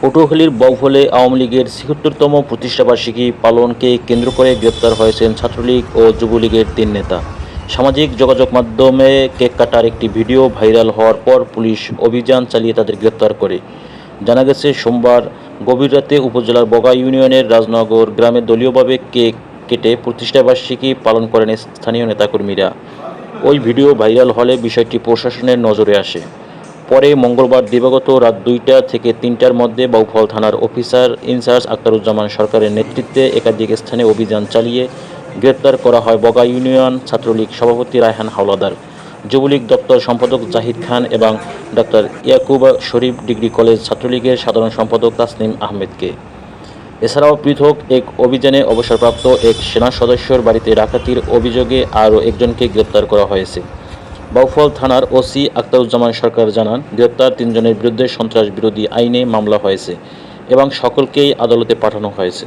পটুয়াখালীর বাউফলে আওয়ামী লীগের ছিহত্তরতম প্রতিষ্ঠাবার্ষিকী পালনকে কেন্দ্র করে গ্রেপ্তার হয়েছেন ছাত্রলীগ ও যুবলীগের তিন নেতা। সামাজিক যোগাযোগ মাধ্যমে কেক কাটার একটি ভিডিও ভাইরাল হওয়ার পর পুলিশ অভিযান চালিয়ে তাদের গ্রেপ্তার করে। জানা গেছে, সোমবার গভীর রাতে উপজেলার বগা ইউনিয়নের রাজনগর গ্রামে দলীয়ভাবে কেক কেটে প্রতিষ্ঠাবার্ষিকী পালন করেন স্থানীয় নেতাকর্মীরা। ওই ভিডিও ভাইরাল হলে বিষয়টি প্রশাসনের নজরে আসে। পরে মঙ্গলবার দিবাগত রাত দুইটা থেকে তিনটার মধ্যে বাউফল থানার অফিসার ইনচার্জ আক্তারুজ্জামান সরকারের নেতৃত্বে একাধিক স্থানে অভিযান চালিয়ে গ্রেপ্তার করা হয় বগা ইউনিয়ন ছাত্রলীগ সভাপতি রায়হান হাওলাদার, যুবলীগ দপ্তর সম্পাদক জাহিদ খান এবং doctor Yakub Sharif degree college ছাত্রলীগের সাধারণ সম্পাদক তাসনিম আহমেদকে। এছাড়াও পৃথক এক অভিযানে অবসরপ্রাপ্ত এক সেনা সদস্যর বাড়িতে ডাকাতির অভিযোগে আরও একজনকে গ্রেপ্তার করা হয়েছে। বাউফল থানার ওসি আক্তারুজ্জামান সরকার জানান, গ্রেপ্তার তিনজনের বিরুদ্ধে সন্ত্রাস বিরোধী আইনে মামলা হয়েছে এবং সকলকেই আদালতে পাঠানো হয়েছে।